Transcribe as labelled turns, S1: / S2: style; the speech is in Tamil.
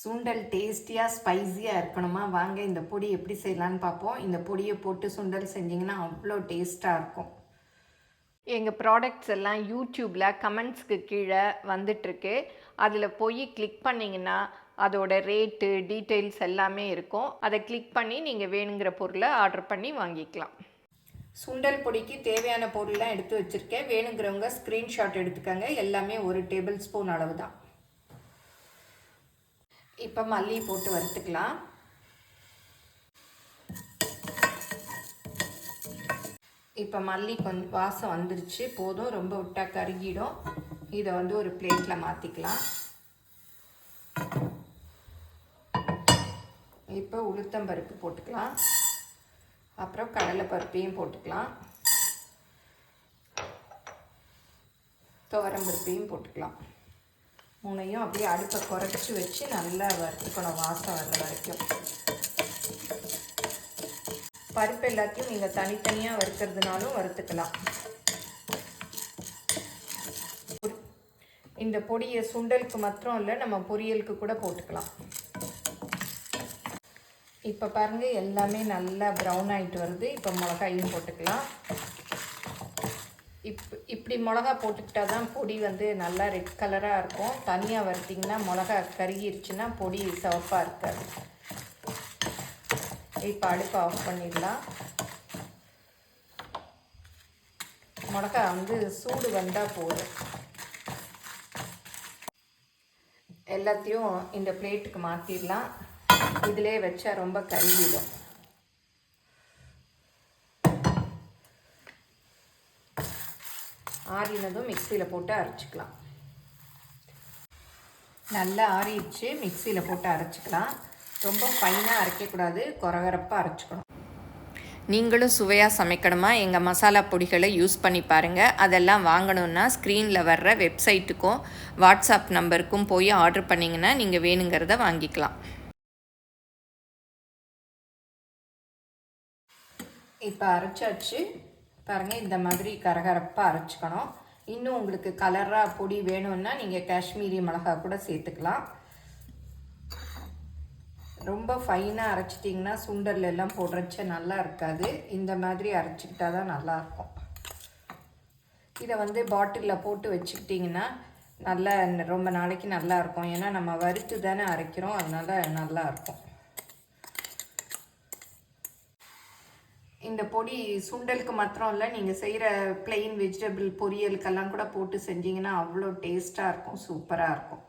S1: சுண்டல் டேஸ்டியாக ஸ்பைஸியாக இருக்கணுமா? வாங்க இந்த பொடி எப்படி செய்யலான்னு பார்ப்போம். இந்த பொடியை போட்டு சுண்டல் செஞ்சிங்கன்னா அவ்வளோ டேஸ்ட்டாக இருக்கும்.
S2: எங்கள் ப்ராடக்ட்ஸ் எல்லாம் யூடியூப்பில் கமெண்ட்ஸ்க்கு கீழே வந்துட்டுருக்கு. அதில் போய் கிளிக் பண்ணிங்கன்னா அதோட ரேட்டு டீட்டெயில்ஸ் எல்லாமே இருக்கும். அதை கிளிக் பண்ணி நீங்கள் வேணுங்கிற பொருளை ஆர்டர் பண்ணி வாங்கிக்கலாம்.
S1: சுண்டல் பொடிக்கு தேவையான பொருள்லாம் எடுத்து வச்சுருக்கேன். வேணுங்கிறவங்க ஸ்க்ரீன்ஷாட் எடுத்துக்கோங்க. எல்லாமே ஒரு டேபிள் ஸ்பூன் அளவு தான் இப்போ மல்லி போட்டு வறுத்துக்கலாம். இப்போ மல்லி கொஞ்சம் வாசம் வந்துருச்சு. போதும். ரொம்ப விட்டா கருகிடும். இதை வந்து ஒரு பிளேட்டில் மாற்றிக்கலாம் இப்போ உளுத்தம்பருப்பு போட்டுக்கலாம். அப்புறம் கடலைப்பருப்பையும் போட்டுக்கலாம். துவரம்பருப்பையும் போட்டுக்கலாம். மூணையும் அப்படியே அடுப்பை குறைச்சி வச்சு நல்லா வறுத்துக்கணும் வாசம் வர்ற வரைக்கும். பருப்பு எல்லாத்தையும் நீங்கள் தனித்தனியாக வறுக்கிறதுனாலும் வறுத்துக்கலாம். இந்த பொடியை சுண்டலுக்கு மாத்திரம் இல்லை நம்ம பொரியலுக்கு கூட போட்டுக்கலாம். இப்போ பாருங்கள் எல்லாமே நல்லா ப்ரௌன் ஆகிட்டு வருது. இப்போ மிளகாயும் போட்டுக்கலாம். இப் இப்படி மிளகா போட்டுக்கிட்டா தான் பொடி வந்து நல்லா ரெட் கலராக இருக்கும். தனியாக வறுத்திங்கன்னா மிளகா கருகிருச்சுன்னா பொடி சிவப்பாக இருக்காது. இப்போ அடுப்பை ஆஃப் பண்ணிடலாம். மிளகா வந்து சூடு வந்தால் போதும். எல்லாத்தையும் இந்த பிளேட்டுக்கு மாற்றிடலாம் இதிலே வச்சா ரொம்ப கருகிடும். ஆறினதும் மிக்சியில் போட்டு அரைச்சிக்கலாம். நல்லா ஆறிடுச்சு மிக்சியில் போட்டு அரைச்சிக்கலாம். ரொம்ப ஃபைனாக அரைக்கக்கூடாது குறகரப்பாக அரைச்சிக்கணும்.
S2: நீங்களும் சுவையாக சமைக்கணுமா? எங்கள் மசாலா பொடிகளை யூஸ் பண்ணி பாருங்கள் அதெல்லாம் வாங்கணுன்னா ஸ்க்ரீனில் வர்ற வெப்சைட்டுக்கும் வாட்ஸ்அப் நம்பருக்கும் போய் ஆர்டர் பண்ணிங்கன்னா நீங்கள் வேணுங்கிறத வாங்கிக்கலாம்.
S1: இப்போ அரைச்சாச்சு. பாருங்கள் இந்த மாதிரி கரகரப்பாக அரைச்சிக்கணும். இன்னும் உங்களுக்கு கலராக பொடி வேணும்னா நீங்கள் காஷ்மீரி மிளகா கூட சேர்த்துக்கலாம். ரொம்ப ஃபைனாக அரைச்சிட்டிங்கன்னா சுண்டல் எல்லாம் போடுறச்ச நல்லா இருக்காது. இந்த மாதிரி அரைச்சிக்கிட்டா தான் நல்லாயிருக்கும் இதை வந்து பாட்டிலில் போட்டு வச்சுக்கிட்டிங்கன்னா நல்லா ரொம்ப நாளைக்கு நல்லா இருக்கும். ஏன்னா நம்ம வறுத்து தானே அரைக்கிறோம். அதனால நல்லா இந்த பொடி சுண்டலுக்கு மாத்திரம் இல்லை நீங்கள் செய்கிற பிளெயின் வெஜிடபிள் பொரியலுக்கெல்லாம் கூட போட்டு செஞ்சீங்கன்னா அவ்வளோ டேஸ்ட்டாக இருக்கும் சூப்பராக இருக்கும்.